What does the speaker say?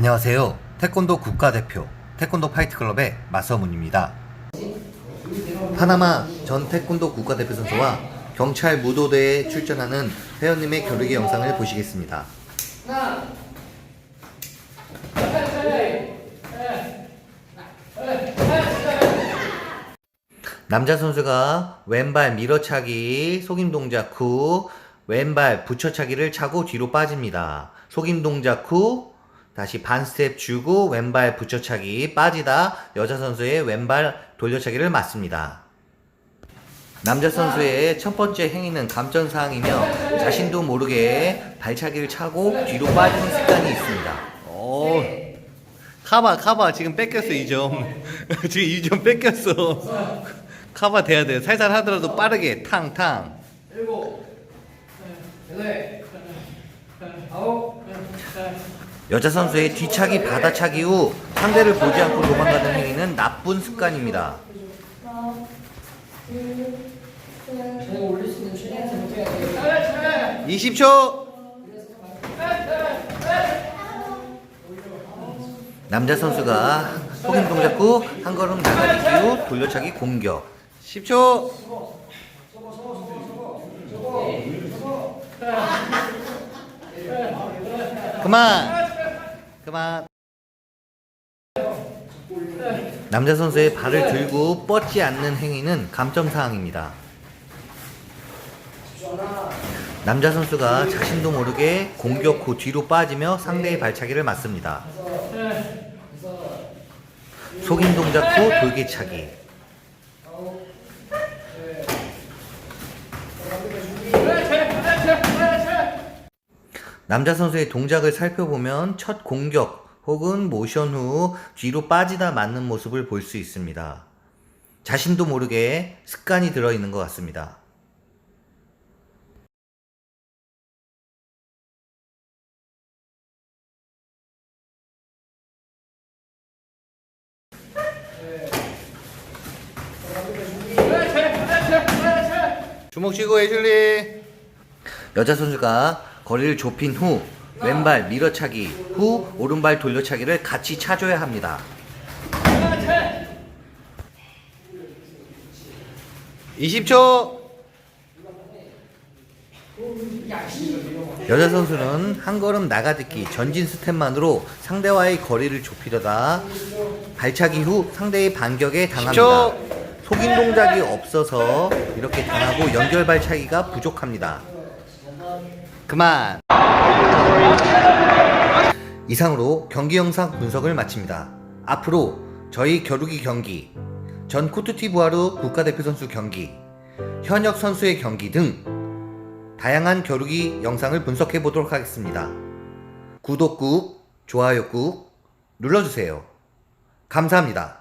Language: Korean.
안녕하세요. 태권도 국가대표 태권도 파이트클럽의 마서문입니다. 파나마 전 태권도 국가대표 선수와 경찰 무도대에 출전하는 회원님의 겨루기 영상을 보시겠습니다. 남자 선수가 왼발 밀어차기 속임 동작 후 왼발 붙여차기를 차고 뒤로 빠집니다. 속임 동작 후 다시 반 스텝 주고 왼발 붙여차기 빠지다 여자 선수의 왼발 돌려차기를 맞습니다. 남자 선수의 첫 번째 행위는 감전사항이며 자신도 모르게 발차기를 차고 뒤로 빠지는 습관이 있습니다. 오, 카바 카바 지금 뺏겼어 2점. 지금 2점 뺏겼어. 카바 돼야 돼. 살살 하더라도 빠르게. 탕탕. 일곱, 여덟, 아홉, 여자 선수의 뒤차기 받아차기 후 상대를 보지 않고 도망가는 행위는 나쁜 습관입니다. 제가 올릴 수 있는 최대한 잘못해야 돼요. 20초 남자 선수가 속임 동작 후 한 걸음 나가기 후 돌려차기 공격 10초 그만 그만 남자 선수의 발을 들고 뻗지 않는 행위는 감점 사항입니다. 남자 선수가 자신도 모르게 공격 후 뒤로 빠지며 상대의 발차기를 맞습니다. 속임 동작 후 돌개차기. 남자 선수의 동작을 살펴보면 첫 공격 혹은 모션 후 뒤로 빠지다 맞는 모습을 볼 수 있습니다. 자신도 모르게 습관이 들어있는 것 같습니다. 주먹 쥐고 애슐리 여자 선수가 거리를 좁힌 후 왼발 밀어차기 후 오른발 돌려차기를 같이 차줘야 합니다. (20초) 여자 선수는 한 걸음 나가듣기 전진 스텝만으로 상대와의 거리를 좁히려다 발차기 후 상대의 반격에 당합니다. 속인 동작이 없어서 이렇게 당하고 연결 발차기가 부족합니다. 그만. 이상으로 경기 영상 분석을 마칩니다. 앞으로 저희 겨루기 경기, 전 코트티부아르 국가대표 선수 경기, 현역 선수의 경기 등 다양한 겨루기 영상을 분석해 보도록 하겠습니다. 구독 꾹, 좋아요 꾹 눌러주세요. 감사합니다.